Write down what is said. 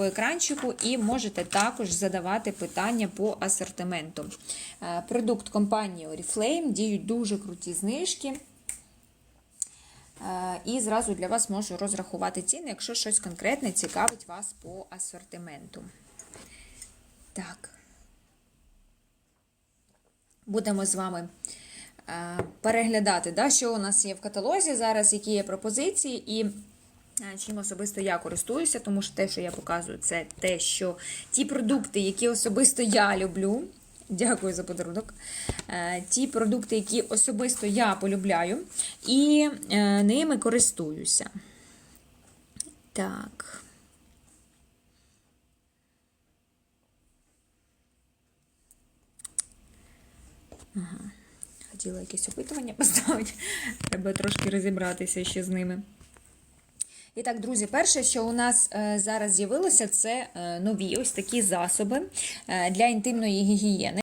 по екранчику і можете також задавати питання по асортименту. Е, Продукт компанії Oriflame, діють дуже круті знижки. Е, І зразу для вас можу розрахувати ціни, якщо щось конкретне цікавить вас по асортименту. Так. Будемо з вами е, переглядати, да, що у нас є в каталозі зараз, які є пропозиції, і чим особисто я користуюся, тому що те, що я показую, це те, що ті продукти, які особисто я люблю. Дякую за подарунок. Е, Ті продукти, які особисто я полюбляю, і е, ними користуюся. Так. Хотіла якесь опитування поставити. Треба трошки розібратися ще з ними. І так, друзі, перше, що у нас е, зараз з'явилося, це е, нові ось такі засоби е, для інтимної гігієни.